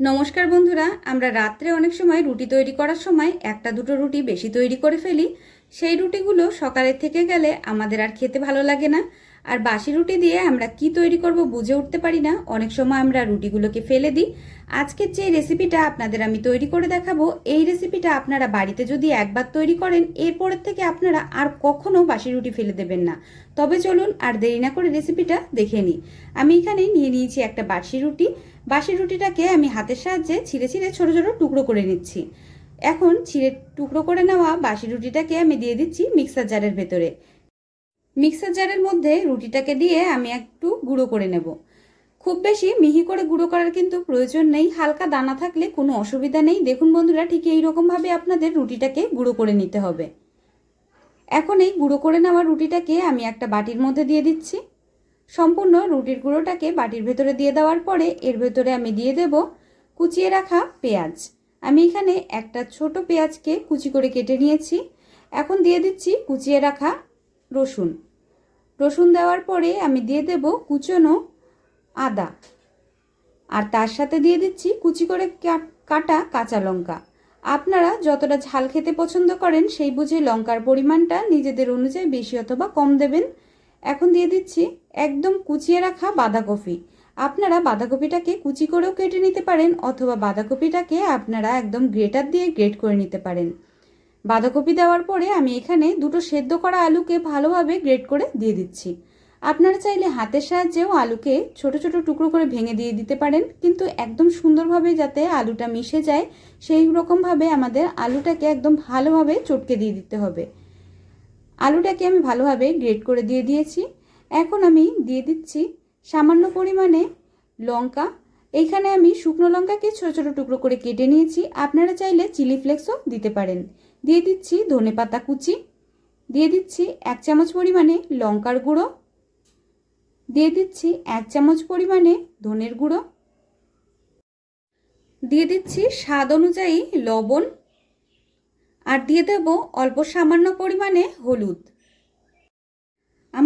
নমস্কার বন্ধুরা, আমরা রাত্রে অনেক সময় রুটি তৈরি করার সময় একটা দুটো রুটি বেশি তৈরি করে ফেলি। সেই রুটিগুলো সকালের থেকে গেলে আমাদের আর খেতে ভালো লাগে না। আর বাসি রুটি দিয়ে আমরা কি তৈরি করব বুঝে উঠতে পারি না। অনেক সময় আমরা রুটিগুলোকে ফেলে দিই। আজকের যে রেসিপিটা আপনাদের আমি তৈরি করে দেখাবো, এই রেসিপিটা আপনারা বাড়িতে যদি একবার তৈরি করেন, এরপরের থেকে আপনারা আর কখনো বাসি রুটি ফেলে দেবেন না। তবে চলুন আর দেরি না করে রেসিপিটা দেখে নিই। আমি এখানে নিয়ে নিয়েছি একটা বাসি রুটি। বাসি রুটিটাকে আমি হাতের সাহায্যে ছিঁড়ে ছিঁড়ে ছোটো ছোটো টুকরো করে নিচ্ছি। এখন ছিঁড়ে টুকরো করে নেওয়া বাসি রুটিটাকে আমি দিয়ে দিচ্ছি মিক্সার জারের ভেতরে। মিক্সার জারের মধ্যে রুটিটাকে দিয়ে আমি একটু গুঁড়ো করে নেব। খুব বেশি মিহি করে গুঁড়ো করার কিন্তু প্রয়োজন নেই, হালকা দানা থাকলে কোনো অসুবিধা নেই। দেখুন বন্ধুরা, ঠিক এই রকমভাবে আপনাদের রুটিটাকে গুঁড়ো করে নিতে হবে। এখন এই গুঁড়ো করে নেওয়া রুটিটাকে আমি একটা বাটির মধ্যে দিয়ে দিচ্ছি। সম্পূর্ণ রুটির গুঁড়োটাকে বাটির ভেতরে দিয়ে দেওয়ার পরে এর ভেতরে আমি দিয়ে দেব কুচিয়ে রাখা পেঁয়াজ। আমি এখানে একটা ছোট পেঁয়াজকে কুচি করে কেটে নিয়েছি। এখন দিয়ে দিচ্ছি কুচিয়ে রাখা রসুন। রসুন দেওয়ার পরে আমি দিয়ে দেব কুচনো আদা। আর তার সাথে দিয়ে দিচ্ছি কুচি করে কাটা কাঁচা লঙ্কা। আপনারা যতটা ঝাল খেতে পছন্দ করেন সেই বুঝে লঙ্কার পরিমাণটা নিজেদের অনুযায়ী বেশি অথবা কম দেবেন। এখন দিয়ে দিচ্ছি একদম কুচিয়ে রাখা বাঁধাকপি। আপনারা বাঁধাকপিটাকে কুচি করেও কেটে নিতে পারেন অথবা বাঁধাকপিটাকে আপনারা একদম গ্রেটার দিয়ে গ্রেট করে নিতে পারেন। বাঁধাকপি দেওয়ার পরে আমি এখানে দুটো সেদ্ধ করা আলুকে ভালোভাবে গ্রেট করে দিয়ে দিচ্ছি। আপনারা চাইলে হাতের সাহায্যেও আলুকে ছোট ছোট টুকরো করে ভেঙে দিয়ে দিতে পারেন, কিন্তু একদম সুন্দরভাবে যাতে আলুটা মিশে যায়, সেই রকমভাবে আমাদের আলুটাকে একদম ভালোভাবে চটকে দিয়ে দিতে হবে। আলুটাকে আমি ভালোভাবে গ্রেট করে দিয়ে দিয়েছি। এখন আমি দিয়ে দিচ্ছি সামান্য পরিমাণে লঙ্কা এইখানে আমি শুকনো লঙ্কাকে ছোটো ছোটো টুকরো করে কেটে নিয়েছি। আপনারা চাইলে চিলি ফ্লেক্সও দিতে পারেন। দিয়ে দিচ্ছি ধনে পাতা কুচি। দিয়ে দিচ্ছি এক চামচ পরিমাণে লঙ্কার গুঁড়ো। দিয়ে দিচ্ছি এক চামচ পরিমাণে ধনের গুঁড়ো। দিয়ে দিচ্ছি স্বাদ অনুযায়ী লবণ। আর দিয়ে দেব অল্প সামান্য পরিমাণে হলুদ।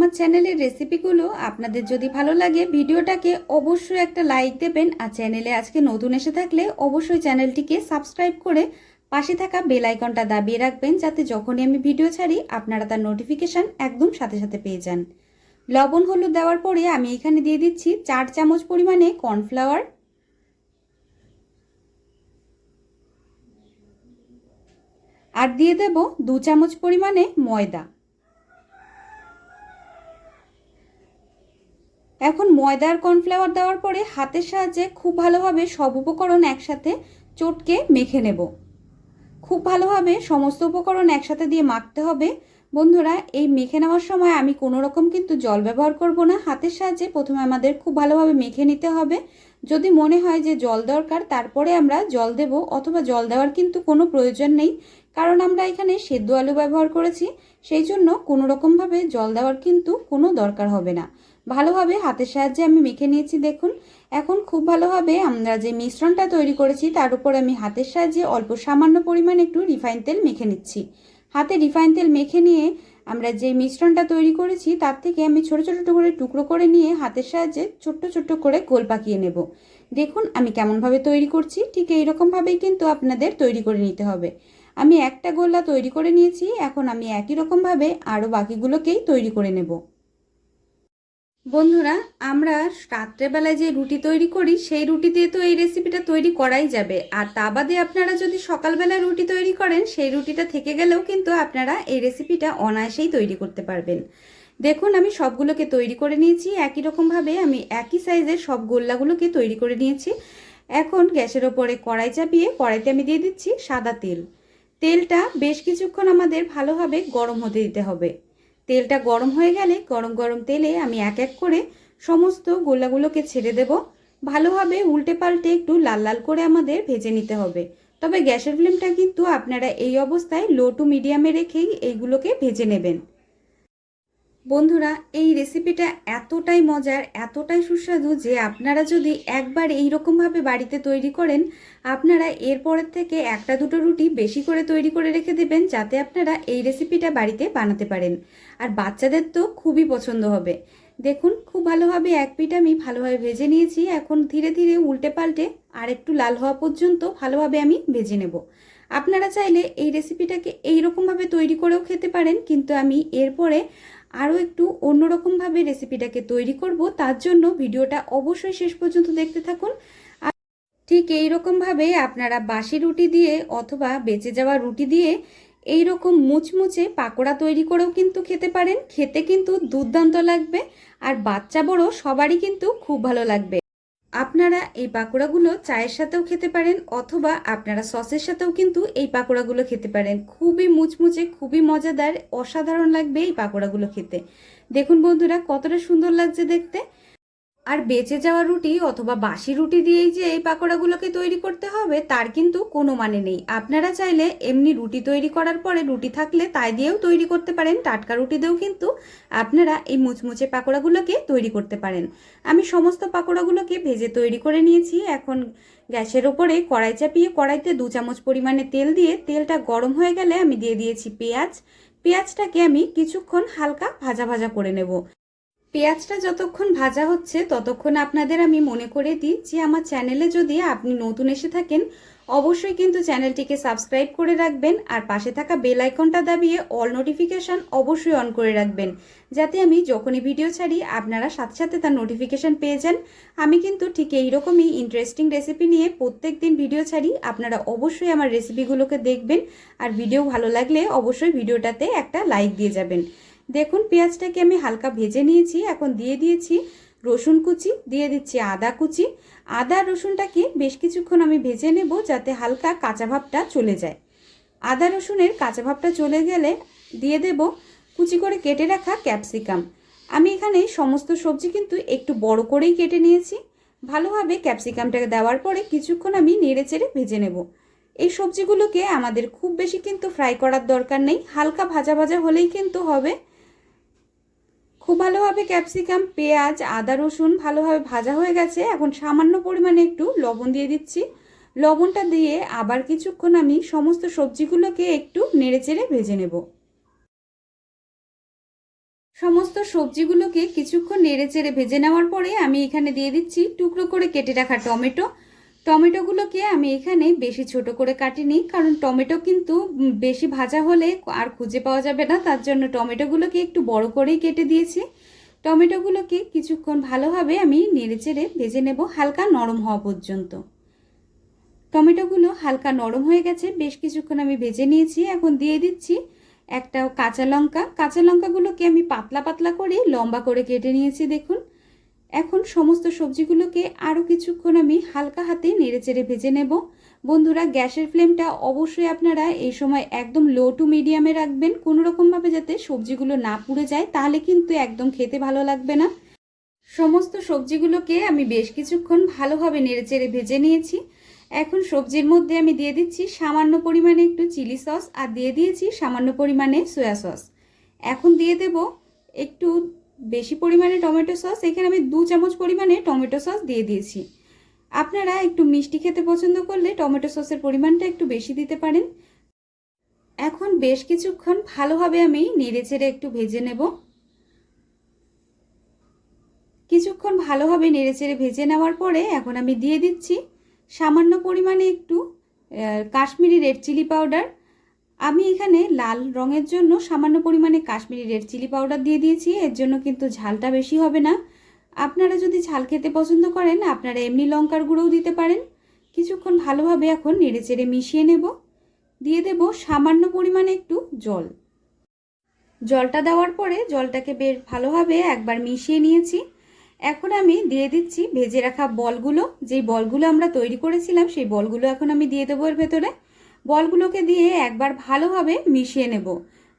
আমার চ্যানেলের রেসিপিগুলো আপনাদের যদি ভালো লাগে, ভিডিওটাকে অবশ্যই একটা লাইক দেবেন আর চ্যানেলে আজকে নতুন এসে থাকলে অবশ্যই চ্যানেলটিকে সাবস্ক্রাইব করে পাশে থাকা বেল আইকনটা দাবিয়ে রাখবেন যাতে যখনই আমি ভিডিও ছাড়ি, আপনারা তার নোটিফিকেশান একদম সাথে সাথে পেয়ে যান। লবণ হলুদ দেওয়ার পরে আমি এখানে দিয়ে দিচ্ছি চার চামচ পরিমাণে কর্নফ্লাওয়ার। আর দিয়ে দেব দু চামচ পরিমাণে ময়দা। এখন ময়দার কর্নফ্লাওয়ার দেওয়ার পরে হাতের সাহায্যে খুব ভালোভাবে সব উপকরণ একসাথে চটকে মেখে নেব। খুব ভালোভাবে সমস্ত উপকরণ একসাথে দিয়ে মাখতে হবে। বন্ধুরা, এই মেখে নেওয়ার সময় আমি কোনো রকম কিন্তু জল ব্যবহার করব না। হাতের সাহায্যে প্রথমে আমাদের খুব ভালোভাবে মেখে নিতে হবে। যদি মনে হয় যে জল দরকার, তারপরে আমরা জল দেব অথবা জল দেওয়ার কিন্তু কোনো প্রয়োজন নেই। কারণ আমরা এখানে সেদ্ধ আলু ব্যবহার করেছি, সেই জন্য কোনো রকমভাবে জল দেওয়ার কিন্তু কোনো দরকার হবে না। ভালোভাবে হাতের সাহায্যে আমি মেখে নিয়েছি, দেখুন। এখন খুব ভালোভাবে আমরা যে মিশ্রণটা তৈরি করেছি, তার উপর আমি হাতের সাহায্যে অল্প সামান্য পরিমাণে একটু রিফাইন তেল মেখে নিচ্ছি। হাতে রিফাইন তেল মেখে নিয়ে আমরা যে মিশ্রণটা তৈরি করেছি, তার থেকে আমি ছোটো ছোটো করে টুকরো করে নিয়ে হাতের সাহায্যে ছোট্ট ছোট্ট করে গোল পাকিয়ে নেব। দেখুন আমি কেমনভাবে তৈরি করছি, ঠিক এইরকমভাবেই কিন্তু আপনাদের তৈরি করে নিতে হবে। আমি একটা গোল্লা তৈরি করে নিয়েছি, এখন আমি একই রকমভাবে আরও বাকিগুলোকেই তৈরি করে নেব। বন্ধুরা, আমরা রাত্রেবেলায় যে রুটি তৈরি করি, সেই রুটি দিয়ে তো এই রেসিপিটা তৈরি করাই যাবে। আর তা বাদে আপনারা যদি সকালবেলায় রুটি তৈরি করেন, সেই রুটিটা থেকে গেলেও কিন্তু আপনারা এই রেসিপিটা অনায়াসেই তৈরি করতে পারবেন। দেখুন, আমি সবগুলোকে তৈরি করে নিয়েছি, একই রকমভাবে আমি একই সাইজের সব গোল্লাগুলোকে তৈরি করে নিয়েছি। এখন গ্যাসের ওপরে কড়াই চাপিয়ে কড়াইতে আমি দিয়ে দিচ্ছি সাদা তেল। তেলটা বেশ কিছুক্ষণ আমাদের ভালোভাবে গরম হতে দিতে হবে। তেলটা গরম হয়ে গেলে গরম গরম তেলে আমি এক এক করে সমস্ত গোলাগুলোকে ছেড়ে দেব। ভালোভাবে উল্টে পাল্টে একটু লাল লাল করে আমাদের ভেজে নিতে হবে। তবে গ্যাসের ফ্লেমটা কিন্তু আপনারা এই অবস্থায় লো টু মিডিয়ামে রেখেই এইগুলোকে ভেজে নেবেন। বন্ধুরা, এই রেসিপিটা এতটাই মজার, এতটাই সুস্বাদু যে আপনারা যদি একবার এই রকমভাবে বাড়িতে তৈরি করেন, আপনারা এরপরের থেকে একটা দুটো রুটি বেশি করে তৈরি করে রেখে দেবেন যাতে আপনারা এই রেসিপিটা বাড়িতে বানাতে পারেন। আর বাচ্চাদের তো খুবই পছন্দ হবে। দেখুন, খুব ভালোভাবে এক পিঠ আমি ভালোভাবে ভেজে নিয়েছি। এখন ধীরে ধীরে উল্টে পাল্টে আর একটু লাল হওয়া পর্যন্ত ভালোভাবে আমি ভেজে নেব। আপনারা চাইলে এই রেসিপিটাকে এই রকমভাবে তৈরি করেও খেতে পারেন, কিন্তু আমি এরপরে আরও একটু অন্যরকমভাবে রেসিপিটাকে তৈরি করব, তার জন্য ভিডিওটা অবশ্যই শেষ পর্যন্ত দেখতে থাকুন। আর ঠিক এই রকমভাবে আপনারা বাসি রুটি দিয়ে অথবা বেঁচে যাওয়া রুটি দিয়ে এই রকম মুচমুচে পাকোড়া তৈরি করেও কিন্তু খেতে পারেন। খেতে কিন্তু দুর্দান্ত লাগবে। আর বাচ্চা বড় সবারই কিন্তু খুব ভালো লাগবে। আপনারা এই পাকোড়াগুলো চায়ের সাথেও খেতে পারেন অথবা আপনারা সসের সাথেও কিন্তু এই পাকোড়াগুলো খেতে পারেন। খুবই মুচমুচে, খুবই মজাদার, অসাধারণ লাগবে এই পাকোড়াগুলো খেতে। দেখুন বন্ধুরা, কতটা সুন্দর লাগছে দেখতে। আর বেঁচে যাওয়া রুটি অথবা বাসি রুটি দিয়েই যে এই পাকোড়াগুলোকে তৈরি করতে হবে, তার কিন্তু কোনো মানে নেই। আপনারা চাইলে এমনি রুটি তৈরি করার পরে রুটি থাকলে তাই দিয়েও তৈরি করতে পারেন। টাটকা রুটি দিয়েও কিন্তু আপনারা এই মুচমুচে পাকোড়াগুলোকে তৈরি করতে পারেন। আমি সমস্ত পাকোড়াগুলোকে ভেজে তৈরি করে নিয়েছি। এখন গ্যাসের ওপরে কড়াই চাপিয়ে কড়াইতে দু চামচ পরিমাণে তেল দিয়ে তেলটা গরম হয়ে গেলে আমি দিয়ে দিয়েছি পেঁয়াজ। পেঁয়াজটাকে আমি কিছুক্ষণ হালকা ভাজা ভাজা করে নেব। পেঁয়াজটা যতক্ষণ ভাজা হচ্ছে, ততক্ষণ আপনাদের আমি মনে করে দিই যে আমার চ্যানেলে যদি আপনি নতুন এসে থাকেন, অবশ্যই কিন্তু চ্যানেলটিকে সাবস্ক্রাইব করে রাখবেন আর পাশে থাকা বেল আইকনটা দাবিয়ে অল নোটিফিকেশান অবশ্যই অন করে রাখবেন। যাতে আমি যখনই ভিডিও ছাড়ি, আপনারা সাথে সাথে তার নোটিফিকেশান পেয়ে যান। আমি কিন্তু ঠিক এইরকমই ইন্টারেস্টিং রেসিপি নিয়ে প্রত্যেক দিন ভিডিও ছাড়ি। আপনারা অবশ্যই আমার রেসিপিগুলোকে দেখবেন। আর ভিডিও ভালো লাগলে অবশ্যই ভিডিওটাতে একটা লাইক দিয়ে যাবেন। দেখুন, পেঁয়াজটাকে আমি হালকা ভেজে নিয়েছি, এখন দিয়ে দিয়েছি রসুন কুচি, দিয়ে দিচ্ছি আদা কুচি। আদা রসুনটাকে বেশ কিছুক্ষণ আমি ভেজে নেব যাতে হালকা কাঁচা ভাবটা চলে যায়। আদা রসুনের কাঁচা ভাবটা চলে গেলে দিয়ে দেব কুচি করে কেটে রাখা ক্যাপসিকাম। আমি এখানে সমস্ত সবজি কিন্তু একটু বড় করেই কেটে নিয়েছি। ভালোভাবে ক্যাপসিকামটাকে দেওয়ার পরে কিছুক্ষণ আমি নেড়ে চেড়ে ভেজে নেব। এই সবজিগুলোকে আমাদের খুব বেশি কিন্তু ফ্রাই করার দরকার নেই। হালকা ভাজা ভাজা হলেই কিন্তু হবে। খুব ভালোভাবে ক্যাপসিকাম, পেঁয়াজ, আদা, রসুন ভালোভাবে ভাজা হয়ে গেছে। এখন সামান্য পরিমাণে একটু লবণ দিয়ে দিচ্ছি। লবণটা দিয়ে আবার কিছুক্ষণ আমি সমস্ত সবজিগুলোকে একটু নেড়েচেড়ে ভেজে নেব। সমস্ত সবজিগুলোকে কিছুক্ষণ নেড়েচেড়ে ভেজে নেওয়ার পরে আমি এখানে দিয়ে দিচ্ছি টুকরো করে কেটে রাখা টমেটো। টমেটোগুলোকে আমি এখানে বেশি ছোট করে কাটিনি, কারণ টমেটো কিন্তু বেশি ভাজা হলে আর খুঁজে পাওয়া যাবে না। তার জন্য টমেটোগুলোকে একটু বড় করেই কেটে দিয়েছি। টমেটোগুলোকে কিছুক্ষণ ভালোভাবে আমি নেড়েচেড়ে ভেজে নেব হালকা নরম হওয়া পর্যন্ত। টমেটোগুলো হালকা নরম হয়ে গেছে, বেশ কিছুক্ষণ আমি ভেজে নিয়েছি। এখন দিয়ে দিচ্ছি একটা কাঁচা লঙ্কা। কাঁচা লঙ্কাগুলোকে আমি পাতলা পাতলা করে লম্বা করে কেটে নিয়েছি, দেখুন। এখন সমস্ত সবজিগুলোকে আরও কিছুক্ষণ আমি হালকা হাতে নেড়েচেড়ে ভেজে নেব। বন্ধুরা, গ্যাসের ফ্লেমটা অবশ্যই আপনারা এই সময় একদম লো টু মিডিয়ামে রাখবেন। কোনো রকমভাবে যাতে সবজিগুলো না পুড়ে যায়, তাহলে কিন্তু একদম খেতে ভালো লাগবে না। সমস্ত সবজিগুলোকে আমি বেশ কিছুক্ষণ ভালোভাবে নেড়েচেড়ে ভেজে নিয়েছি। এখন সবজির মধ্যে আমি দিয়ে দিচ্ছি সামান্য পরিমাণে একটু চিলি সস আর দিয়ে দিয়েছি সামান্য পরিমাণে সয়া সস। এখন দিয়ে দেব একটু বেশি পরিমাণে টমেটো সস, এখানে আমি দু চামচ পরিমাণে টমেটো সস দিয়ে দিয়েছি। আপনারা একটু মিষ্টি খেতে পছন্দ করলে টমেটো সসের পরিমাণটা একটু বেশি দিতে পারেন। এখন বেশ কিছুক্ষণ ভালোভাবে আমি নেড়ে চেড়ে একটু ভেজে নেব। কিছুক্ষণ ভালোভাবে নেড়ে চেড়ে ভেজে নেওয়ার পরে এখন আমি দিয়ে দিচ্ছি সামান্য পরিমাণে একটু কাশ্মীরি রেড চিলি পাউডার। আমি এখানে লাল রঙের জন্য সামান্য পরিমাণে কাশ্মীরি রেড চিলি পাউডার দিয়ে দিয়েছি। এর জন্য কিন্তু ঝালটা বেশি হবে না। আপনারা যদি ঝাল খেতে পছন্দ করেন, আপনারা এমনি লঙ্কার গুঁড়োও দিতে পারেন। কিছুক্ষণ ভালোভাবে এখন নেড়ে চেড়ে মিশিয়ে নেব। দিয়ে দেব সামান্য পরিমাণে একটু জল। জলটা দেওয়ার পরে জলটাকে বেশ ভালোভাবে একবার মিশিয়ে নিয়েছি। এখন আমি দিয়ে দিচ্ছি ভেজে রাখা বলগুলো। যেই বলগুলো আমরা তৈরি করেছিলাম, সেই বলগুলো এখন আমি দিয়ে দেবো এর ভেতরে। বলগুলোকে দিয়ে একবার ভালোভাবে মিশিয়ে নেব।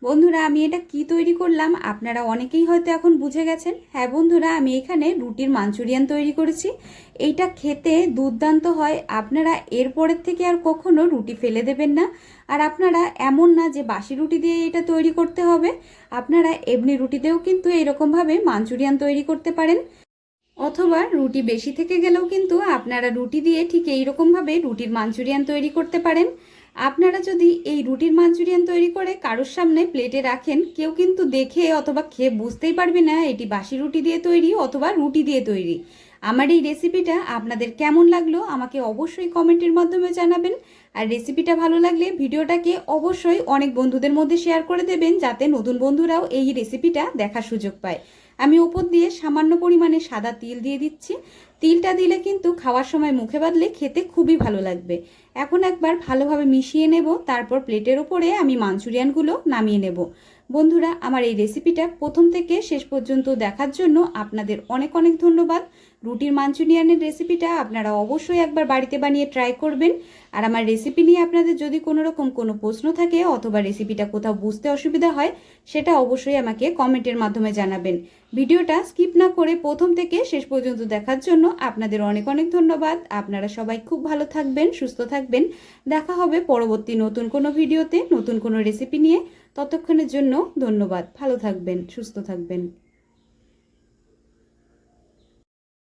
বন্ধুরা, আমি এটা কি তৈরি করলাম আপনারা অনেকেই হয়তো এখন বুঝে গেছেন। হ্যাঁ বন্ধুরা, আমি এখানে রুটির মাঞ্চুরিয়ান তৈরি করেছি। এইটা খেতে দুর্দান্ত হয়। আপনারা এরপরের থেকে আর কখনো রুটি ফেলে দেবেন না। আর আপনারা এমন না যে বাসি রুটি দিয়ে এটা তৈরি করতে হবে। আপনারা এমনি রুটিতেও কিন্তু এইরকমভাবে মাঞ্চুরিয়ান তৈরি করতে পারেন। অথবা রুটি বেশি থেকে গেলেও কিন্তু আপনারা রুটি দিয়ে ঠিক এইরকমভাবে রুটির মাঞ্চুরিয়ান তৈরি করতে পারেন। আপনারা যদি এই রুটির মাঞ্চুরিয়ান তৈরি করে কারোর সামনে প্লেটে রাখেন, কেউ কিন্তু দেখে অথবা খেয়ে বুঝতেই পারবে না এটি বাসি রুটি দিয়ে তৈরি অথবা রুটি দিয়ে তৈরি। আমার এই রেসিপিটা আপনাদের কেমন লাগল আমাকে অবশ্যই কমেন্টের মাধ্যমে জানাবেন। আর রেসিপিটা ভালো লাগলে ভিডিওটাকে অবশ্যই অনেক বন্ধুদের মধ্যে শেয়ার করে দেবেন, যাতে নতুন বন্ধুরাও এই রেসিপিটা দেখার সুযোগ পায়। আমি ওপর দিয়ে সামান্য পরিমাণে সাদা তিল দিয়ে দিচ্ছি। তিলটা দিলে কিন্তু খাওয়ার সময় মুখে বাঁধলে খেতে খুবই ভালো লাগবে। এখন একবার ভালোভাবে মিশিয়ে নেব, তারপর প্লেটের ওপরে আমি মাঞ্চুরিয়ানগুলো নামিয়ে নেব। বন্ধুরা, আমার এই রেসিপিটা প্রথম থেকে শেষ পর্যন্ত দেখার জন্য আপনাদের অনেক অনেক ধন্যবাদ। রুটির মাঞ্চুরিয়ানের রেসিপিটা আপনারা অবশ্যই একবার বাড়িতে বানিয়ে ট্রাই করবেন। আর আমার রেসিপি নিয়ে আপনাদের যদি কোনো রকম কোনো প্রশ্ন থাকে অথবা রেসিপিটা কোথাও বুঝতে অসুবিধা হয়, সেটা অবশ্যই আমাকে কমেন্টের মাধ্যমে জানাবেন। ভিডিওটা স্কিপ না করে প্রথম থেকে শেষ পর্যন্ত দেখার জন্য আপনাদের অনেক অনেক ধন্যবাদ। আপনারা সবাই খুব ভালো থাকবেন, সুস্থ থাকবেন। দেখা হবে পরবর্তী নতুন কোনো ভিডিওতে, নতুন কোনো রেসিপি নিয়ে। ততক্ষণের জন্য ধন্যবাদ। ভালো থাকবেন, সুস্থ থাকবেন।